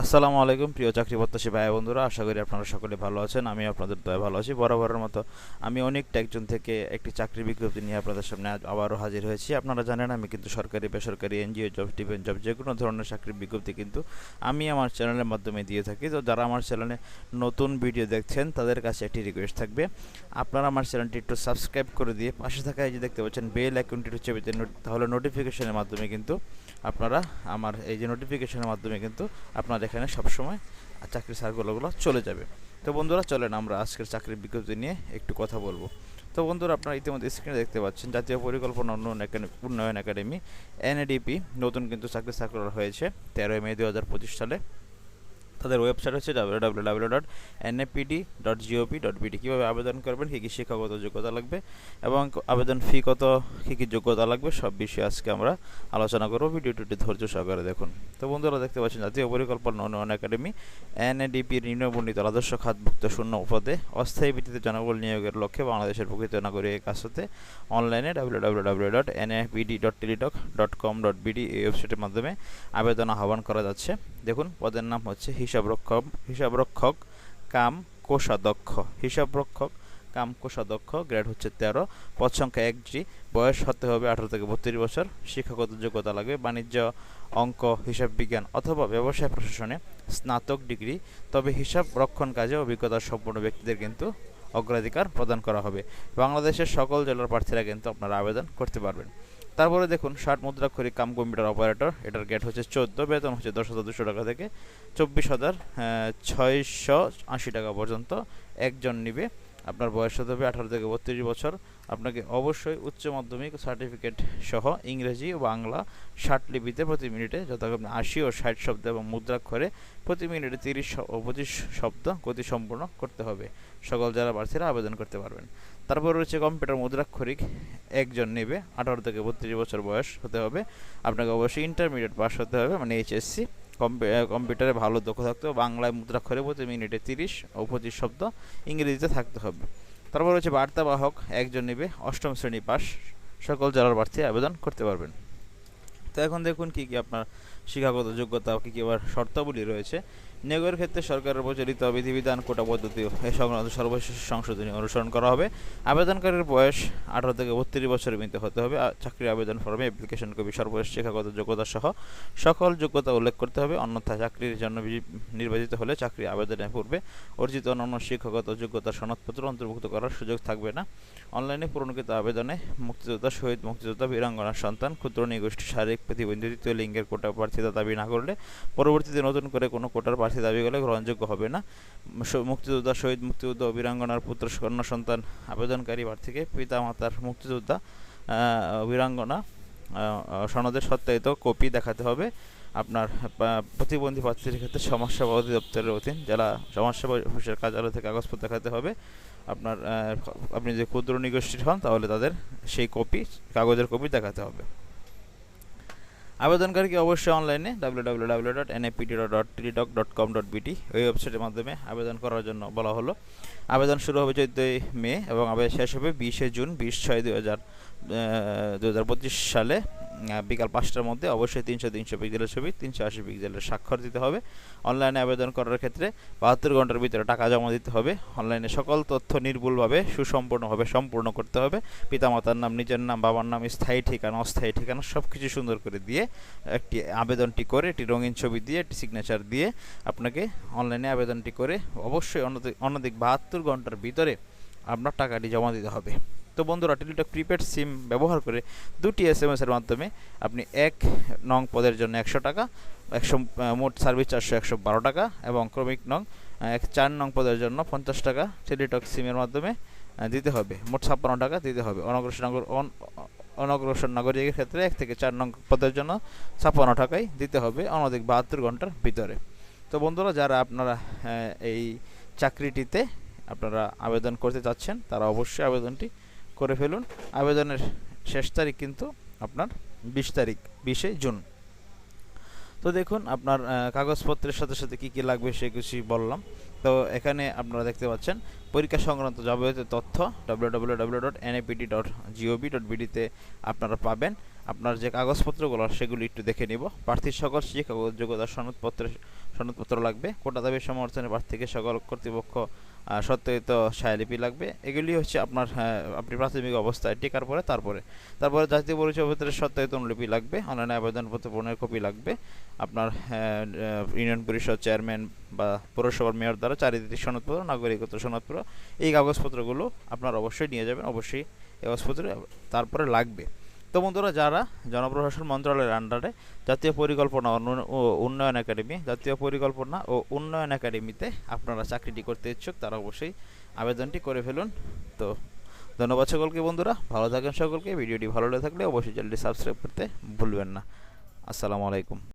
আসসালামু আলাইকুম, প্রিয় চাকরি প্রত্যাশী ভাই বন্ধুরা। আশা করি আপনারা সকলে ভালো আছেন আমি আপনাদের দয়া ভালো আছি। বরাবরের মতো আমি অনেকটা একজন থেকে একটি চাকরি বিজ্ঞপ্তি নিয়ে আপনাদের সামনে আবারও হাজির হয়েছি। আপনারা জানেন, আমি কিন্তু সরকারি, বেসরকারি, এনজিও, জব ডিফেন্স জব যে কোনো ধরনের চাকরির বিজ্ঞপ্তি কিন্তু আমি আমার চ্যানেলের মাধ্যমে দিয়ে থাকি। তো যারা আমার চ্যানেলে নতুন ভিডিও দেখছেন, তাদের কাছে একটি রিকোয়েস্ট থাকবে। আপনারা আমার চ্যানেলটি একটু সাবস্ক্রাইব করে দিয়ে পাশে থাকা যে দেখতে পাচ্ছেন, বেল অ্যাকাউন্টটি হচ্ছে তাহলে নোটিফিকেশনের মাধ্যমে কিন্তু আপনারা আমার এই যে নোটিফিকেশনের মাধ্যমে কিন্তু আপনার এখানে সবসময়, আর চাকরির সার্কুলারগুলো চলে যাবে। তো বন্ধুরা, চলেন আমরা আজকের চাকরির বিজ্ঞপ্তি নিয়ে একটু কথা বলব। তো বন্ধুরা, আপনারা ইতিমধ্যে স্ক্রিনে দেখতে পাচ্ছেন, জাতীয় পরিকল্পনা উন্নয়ন উন্নয়ন একাডেমি এনএডিপি নতুন কিন্তু চাকরি সার্কুলার হয়েছে তেরোই মে দু হাজার পঁচিশ সালে। তাদের ওয়েবসাইট হচ্ছে W W dot NAPD dot GOP dot BD কীভাবে আবেদন করবেন, কী কী শিক্ষাগত যোগ্যতা লাগবে এবং আবেদন ফি কত, কী কী যোগ্যতা লাগবে, সব বিষয়ে আজকে আমরা আলোচনা করব। ভিডিওটি ধৈর্য সহকারে দেখুন। তো বন্ধুরা, দেখতে পাচ্ছেন জাতীয় পরিকল্পনা উন্নয়ন একাডেমি এনএডিপির নিম্নবর্ণিত আদর্শ খাতভুক্ত শূন্য পদে অস্থায়ী ভিত্তিতে জনবল নিয়োগের লক্ষ্যে বাংলাদেশের প্রকৃত নাগরিকের কাছ হতে অনলাইনে W W W dot NAPD dot Teletalk dot com dot BD এই ওয়েবসাইটের মাধ্যমে আবেদন আহ্বান করা যাচ্ছে। দেখুন, পদের নাম হচ্ছে হিসাবরক্ষক হিসাবরক্ষক, কাম কোষাধ্যক্ষ, হিসাবরক্ষক, কাম কোষাধ্যক্ষ, গ্রেড হচ্ছে তেরো, পদ সংখ্যা এক জি, বয়স হতে হবে আঠারো থেকে বত্রিশ বছর, শিক্ষাগত যোগ্যতা লাগবে, বাণিজ্য অঙ্ক, হিসাব বিজ্ঞান অথবা ব্যবসায় প্রশাসনে স্নাতক ডিগ্রি, তবে হিসাব রক্ষণ কাজে অভিজ্ঞতা সম্পন্ন ব্যক্তিদের কিন্তু অগ্রাধিকার প্রদান করা হবে। বাংলাদেশের সকল জেলার প্রার্থীরা কিন্তু আপনারা আবেদন করতে পারবেন। তারপরে দেখুন, ষাট মুদ্রাক্ষরিক কাম কম্পিউটার অপারেটর, এটার গেট হচ্ছে চোদ্দ, বেতন হচ্ছে দশ হাজার দুশো টাকা থেকে চব্বিশ হাজার ছয়শো আশি টাকা পর্যন্ত একজন নিবে। আপনার বয়স হতে হবে আঠারো থেকে বত্রিশ বছর। আপনাকে অবশ্যই উচ্চ মাধ্যমিক সার্টিফিকেট সহ ইংরেজি ও বাংলা ষাট লিপিতে প্রতি মিনিটে যথাক্রমে আশি ও ষাট শব্দ এবং মুদ্রাক্ষরে প্রতি মিনিটে তিরিশ ও পঁচিশ শব্দ গতি সম্পূর্ণ করতে হবে। সকল যারা প্রার্থীরা আবেদন করতে পারবেন। তারপর রয়েছে কম্পিউটার মুদ্রাক্ষরিক। একজন নেবে, আঠারো থেকে বত্রিশ বছর বয়স হতে হবে। আপনাকে অবশ্যই ইন্টারমিডিয়েট পাস হতে হবে মানে এইচএসসি কম্পিউটারে ভালো দক্ষ থাকতে হবে। বাংলায় মুদ্রাক্ষরে প্রতি মিনিটে তিরিশ ও পঁচিশ শব্দ ইংরেজিতে থাকতে হবে। তারপর হচ্ছে বার্তাবাহক একজন নেবে, অষ্টম শ্রেণি পাস সকল জেলার প্রার্থী আবেদন করতে পারবেন। তো এখন দেখুন কী কী আপনার শিক্ষাগত যোগ্যতা কী কী আবার শর্তাবলী রয়েছে? নিয়োগের ক্ষেত্রে সরকারের প্রচলিত বিধিবিধান, কোটা পদ্ধতি এ সংক্রান্ত সর্বশেষ সংশোধনী অনুসরণ করা হবে। আবেদনকারীর বয়স আঠারো থেকে বত্রিশ বছরের মধ্যে হতে হবে। চাকরির আবেদন ফর্মে অ্যাপ্লিকেশন কপি সর্বশেষ শিক্ষাগত যোগ্যতা সহ সকল যোগ্যতা উল্লেখ করতে হবে। অন্যথা চাকরির জন্য নির্বাচিত হলে চাকরি আবেদনের পূর্বে অর্জিত অন্যান্য শিক্ষাগত যোগ্যতার সনদপত্র অন্তর্ভুক্ত করার সুযোগ থাকবে না। অনলাইনে পূরণকৃত আবেদনে মুক্তিযোদ্ধা, শহীদ মুক্তিযোদ্ধা বীরাঙ্গনার সন্তান, ক্ষুদ্র নিগোষ্ঠী, শারীরিক প্রতিবন্ধী, তৃতীয় লিঙ্গের কোটা প্রার্থিতা দাবি না করলে পরবর্তীতে নতুন করে কোনো কোটার প্রার্থী দাবি করলে গ্রহণযোগ্য হবে না। মুক্তিযোদ্ধা শহীদ মুক্তিযোদ্ধা ও বীরাঙ্গনার পুত্র কন্যা সন্তান আবেদনকারী প্রার্থীকে পিতা মাতার মুক্তিযোদ্ধা বীরাঙ্গনা সনদের সত্যায়িত কপি দেখাতে হবে। আপনার প্রতিবন্ধী প্রার্থীর ক্ষেত্রে সমাজসেবা অধিদপ্তরের অধীন জেলা সমাজসেবা অফিসের কার্যালয় থেকে কাগজপত্র দেখাতে হবে। আপনার আপনি যে ক্ষুদ্র নিগোষ্ঠীর হন তাহলে তাদের সেই কপি, কাগজের কপি দেখাতে হবে। আবেদনকারীকে অবশ্যই অনলাইনে W W W dot NAPD dot Teletalk dot com dot BD ওই ওয়েবসাইটের মাধ্যমে আবেদন করার জন্য বলা হলো। আবেদন শুরু হবে চোদ্দোই মে এবং আবেদন শেষ হবে বিশে জুন, বিশ ছয় দুই হাজার দু হাজার পঁচিশ সালে। বিকাল পাঁচটার মধ্যে অবশ্যই তিনশো তিনশো পিক্সেলের ছবি, তিনশো আশি পিক্সেলের স্বাক্ষর দিতে হবে। অনলাইনে আবেদন করার ক্ষেত্রে বাহাত্তর ঘণ্টার ভিতরে টাকা জমা দিতে হবে। অনলাইনে সকল তথ্য নির্ভুলভাবে, সুসম্পূর্ণভাবে সম্পূর্ণ করতে হবে। পিতামাতার নাম, নিজের নাম, বাবার নাম, স্থায়ী ঠিকানা, অস্থায়ী ঠিকানা সব কিছু সুন্দর করে দিয়ে একটি আবেদনটি করে, একটি রঙিন ছবি দিয়ে, একটি সিগনেচার দিয়ে আপনাকে অনলাইনে আবেদনটি করে অবশ্যই অন্যদিক বাহাত্তর ঘণ্টার ভিতরে আপনার টাকাটি জমা দিতে হবে। তো বন্ধুরা টেলিটক প্রিপেড সিম ব্যবহার করে দুটি এস এম এসের মাধ্যমে আপনি এক নং পদের জন্য একশো টাকা, একশো মোট সার্ভিস চারশো, একশো বারো টাকা এবং ক্রমিক নং এক চার নং পদের জন্য পঞ্চাশ টাকা টেলিটক সিমের মাধ্যমে দিতে হবে। মোট ছাপ্পান্ন টাকা দিতে হবে। অনগ্রসর নগর অনগ্রসর নাগরিকের ক্ষেত্রে এক থেকে চার নং পদের জন্য ছাপ্পান্ন টাকাই দিতে হবে অনধিক বাহাত্তর ঘণ্টার ভিতরে। তো বন্ধুরা, যারা আপনারা এই চাকরিটিতে আপনারা আবেদন করতে চাচ্ছেন, তারা অবশ্যই আবেদনটি করে ফেলুন। আবেদনের শেষ তারিখ কিন্তু আপনার বিশ তারিখ, বিশে জুন। তো দেখুন, আপনার কাগজপত্রের সাথে সাথে কী কী লাগবে সে কিছু বললাম। তো এখানে আপনারা দেখতে পাচ্ছেন, পরীক্ষা সংক্রান্ত যাবতীয় তথ্য ডট বিডিতে আপনারা পাবেন। আপনার যে কাগজপত্রগুলো, সেগুলি একটু দেখে নিব। প্রার্থীর সকল শিক্ষা ও যোগ্যতার সনদপত্রের সনদপত্র লাগবে, কোটা দাবি সমর্থনে প্রার্থীকে সকল কর্তৃপক্ষ সত্যায়িত ছায়ালিপি লাগবে। এগুলি হচ্ছে আপনার আহ, আপনি প্রাথমিক অবস্থায় টিকার পরে তারপরে তারপরে জাতীয় পরিচয়পত্রের সত্যায়িত অনুলিপি লাগবে অনলাইনে আবেদনপত্র পূরণের কপি লাগবে। আপনার আহ, ইউনিয়ন পরিষদ চেয়ারম্যান বা পৌরসভার মেয়র দ্বারা চারিত্রিক সনদপত্র নাগরিকত্ব সনদপত্র এই কাগজপত্রগুলো আপনার অবশ্যই নিয়ে যাবেন অবশ্যই কাগজপত্র তারপরে লাগবে। তো বন্ধুরা যারা জনপ্রশাসন মন্ত্রণালয়ের আন্ডারে জাতীয় পরিকল্পনা ও উন্নয়ন একাডেমি, জাতীয় পরিকল্পনা ও উন্নয়ন একাডেমিতে আপনারা চাকরিটি করতে ইচ্ছুক, তারা অবশ্যই আবেদনটি করে ফেলুন। তো ধন্যবাদ সকলকে বন্ধুরা, ভালো থাকেন সকলকে, ভিডিওটি ভালো লেগে থাকলে অবশ্যই চ্যানেলটি সাবস্ক্রাইব করতে ভুলবেন না। আসসালামু আলাইকুম।